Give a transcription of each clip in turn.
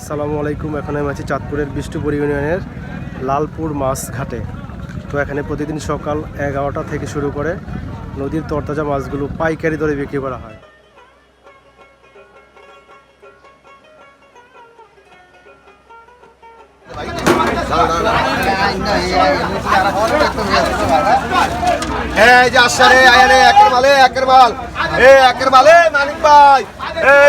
আসসালামু আলাইকুম। এখন আমি আছি চাঁদপুরের বিষ্ণুপুর ইউনিয়নের লালপুর মাছ ঘাটে। তো এখানে প্রতিদিন সকাল এগারোটা থেকে শুরু করে নদীর তরতাজা মাছগুলো পাইকারি দরে বিক্রি করা হয়। এই যে আসছে রে, আয় রে, একের মালে, একের মাল। এ, একের মালে, মানিক ভাই।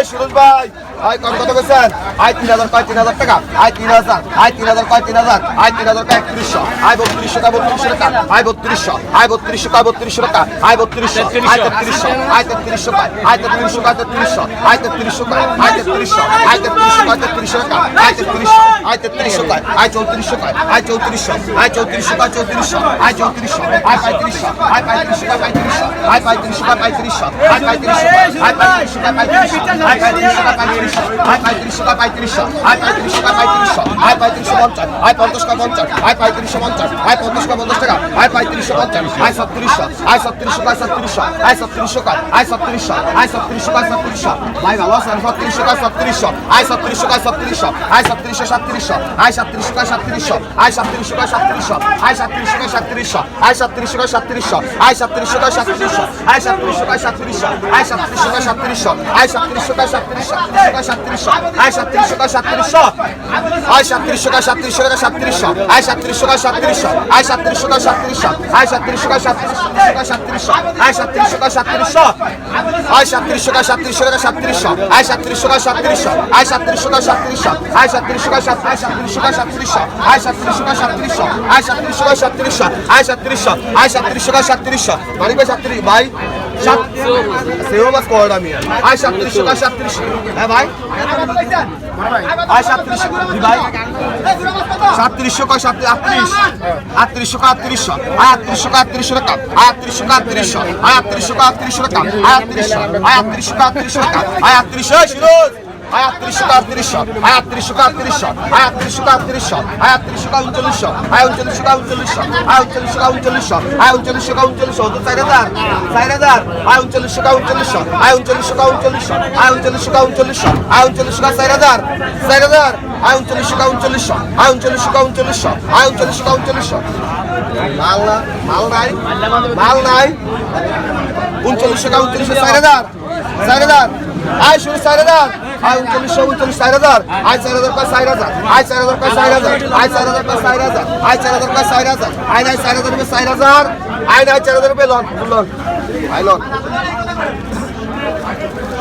সুরজ ভাই। আয়, কত কত কইছেন? আয়, তিন হাজার কয়, তিন হাজার টাকা? আয়, তিন হাজার, আয়, তিন হাজার কয়, তিন হাজার? আয়, তিন হাজার কয়, একত্রিশশো। আয়, বত্রিশশো কয়, বত্রিশশো টাকা? আয়, বত্রিশশো। আয়, বত্রিশশো কয়, বত্রিশশো টাকা? আয়, বত্রিশশো। আয়, তেত্রিশশো। আয়, তেত্রিশশো কয়? আয়, তেত্রিশশো কয়, তেত্রিশশো। আয়, তেত্রিশশো কয়? আয়, তেত্রিশশো। আয়, তেত্রিশশো কয়, তেত্রিশশো টাকা? আয়, তেত্রিশশো। আয়, তেত্রিশশো কয়? আয়, চৌত্রিশশো কয়? আয়, চৌত্রিশশো। আয়, চৌত্রিশশো কয়, চৌত্রিশশো। আয় চৌত্রিশশো। আয়, পঁয়ত্রিশশো। আয়, পঁয়ত্রিশশো কয়, পঁয়ত্রিশশো। আয়, পঁয়ত্রিশশো কয়, পঁয়ত্রিশশো। আয় পঁয়ত্রিশশো আয়, পঁয়ত্রিশশো কয়, পঁয়ত্রিশশো। আয়, পঁয়ত্রিশশো কয়, পঁয়ত্রিশশো। আয় পঁয়ত্রিশশো কয় পঁয়ত্রিশশো আয় পঁয়ত্রিশশো কয় পঁয়ত্রিশশো আয় পঁয়ত্রিশশো পঞ্চাশ আয় পঞ্চাশ কয় পঞ্চাশ আয় পঁয়ত্রিশশো পঞ্চাশ আয় পঞ্চাশ কয় পঞ্চাশ টাকা আয় পঁয়ত্রিশশো পঞ্চাশ আয় সত্তিরিশশো আয় সত্তিরিশশো কয় সত্তিরিশশো আয় সত্তিরিশশো কয় আয় সত্তিরিশশো আয় সত্তিরিশশো কয় সত্তিরিশশো ভাই ভালো আছেন সত্তিরিশশো কয় সত্তিরিশশো আয় সত্তিরিশশো কয় সত্তিরিশশো আয় সত্তিরিশশো সাতত্রিশশো আয় সাতত্রিশশো কয় সাতত্রিশশো আয় সাতত্রিশশো কয় সাতত্রিশশো আয় সাতত্রিশশো কয় সাতত্রিশশো আয় সাতত্রিশশো কয় সাতত্রিশশো আয় সাতত্রিশশো কয় সাতত্রিশশো আয় সাতত্রিশশো কয় সাতত্রিশশো আয় সাতত্রিশশো কয় সাতত্রিশশো আয় সাতত্রিশশো কয় সাতত্রিশশো কয় সাতত্রিশশো আয় সাতত্রিশশো কয় সাতত্রিশশো আয় সাতত্রিশশো কয় সাতত্রিশশো কয় সাতত্রিশশো আয় সাতত্রিশশো কয় সাতত্রিশশো আয় সাতত্রিশশো কয় সাতত্রিশশো আয় সাতত্রিশশো কয় সাতত্রিশশো আয় সাতত্রিশশো কয় সাতত্রিশশো আয় সাতত্রিশশো কয় সাতত্রিশশো কয় সাতত্রিশশো আয় সাতত্রিশশো কয় সাতত্রিশশো আয় সাতত্রিশশো কয় সাতত্রিশশো আয় সাতত্রিশশো কয় সাতত্রিশশো আয় সাতত্রিশশো কয় সাতত্রিশশো আয় সাতত্রিশশো কয় সাতত্রিশশো আয় সাতত্রিশশো ভাই সেও বাস কয়টা আমি আয় সাতত্রিশশো কয় সাতত্রিশ। হ্যাঁ ভাই। আয় সাতত্রিশশো ভাই? সাতত্রিশশো কয় সাত আটত্রিশ। আটত্রিশশো কয় আটত্রিশশো? আয় আটত্রিশশো কয় আটত্রিশশো টাকা। আয় আটত্রিশশো কয় আটত্রিশশো? আয় আটত্রিশশো কয় আটত্রিশশো টাকা। আয় আটত্রিশশো। আয় আটত্রিশশো কয় আটত্রিশশো টাকা। আয় আটত্রিশশো। সুরজ আয় আটত্রিশশো কয় আটত্রিশশো আয় আটত্রিশশো কয় আটত্রিশশো আয় আটত্রিশশো কয় আটত্রিশশো আয় আটত্রিশশো কয় উনচল্লিশশো আয় উনচল্লিশশো উনচল্লিশশো আয় উনচল্লিশশো উনচল্লিশশো আয় উনচল্লিশশো উনচল্লিশশো তো চার হাজার চার হাজার আয় উনচল্লিশশো উনচল্লিশশো আয় উনচল্লিশশো উনচল্লিশশো আয় উনচল্লিশশো উনচল্লিশশো আয় উনচল্লিশশো চার হাজার চার হাজার আয় উনচল্লিশশো উনচল্লিশশো আয় উনচল্লিশশো। উনচল্লিশশো আয় উনচল্লিশশো উনচল্লিশশো মাল না মাল নাই আয় শুরু চার হাজার। আয় উনচল্লিশশো উনচল্লিশ, চার হাজার। আয় চার হাজার কয় চার হাজার। আয় চার হাজার কয় চার হাজার। আয় চার হাজার কয় চার হাজার। আয় চার হাজার কয় চার হাজার। আয় নাই চার হাজার চার হাজার। আয় নাই চার হাজার লন। লন। আয় লন।